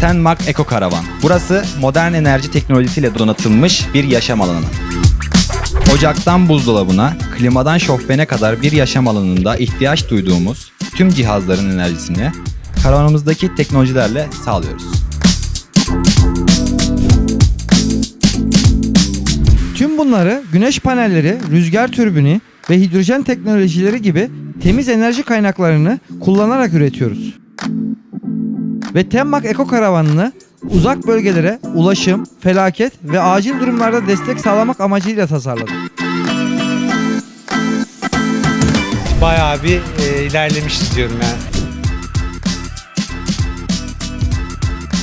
Tenmark Eco Karavan. Burası modern enerji teknolojisiyle donatılmış bir yaşam alanı. Ocaktan buzdolabına, klimadan şofbene kadar bir yaşam alanında ihtiyaç duyduğumuz tüm cihazların enerjisini karavanımızdaki teknolojilerle sağlıyoruz. Tüm bunları güneş panelleri, rüzgar türbini ve hidrojen teknolojileri gibi temiz enerji kaynaklarını kullanarak üretiyoruz. Ve Temmak Eko Karavanı'nı uzak bölgelere ulaşım, felaket ve acil durumlarda destek sağlamak amacıyla tasarladık. Bayağı bir e, ilerlemişiz diyorum yani.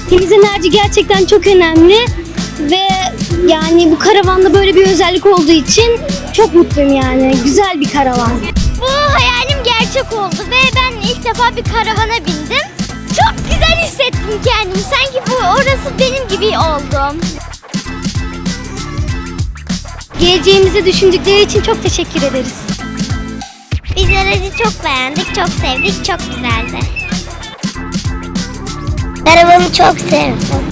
Temiz enerji gerçekten çok önemli ve yani bu karavanda böyle bir özellik olduğu için çok mutluyum yani. Güzel bir karavan. Bu hayalim gerçek oldu ve ben ilk defa bir karavana bindim. Çok güzel hissettim kendimi. Sanki bu orası benim gibi oldum. Geleceğimizi düşündükleri için çok teşekkür ederiz. Biz aracı çok beğendik, çok sevdik, çok güzeldi. Karavanı çok sevdim.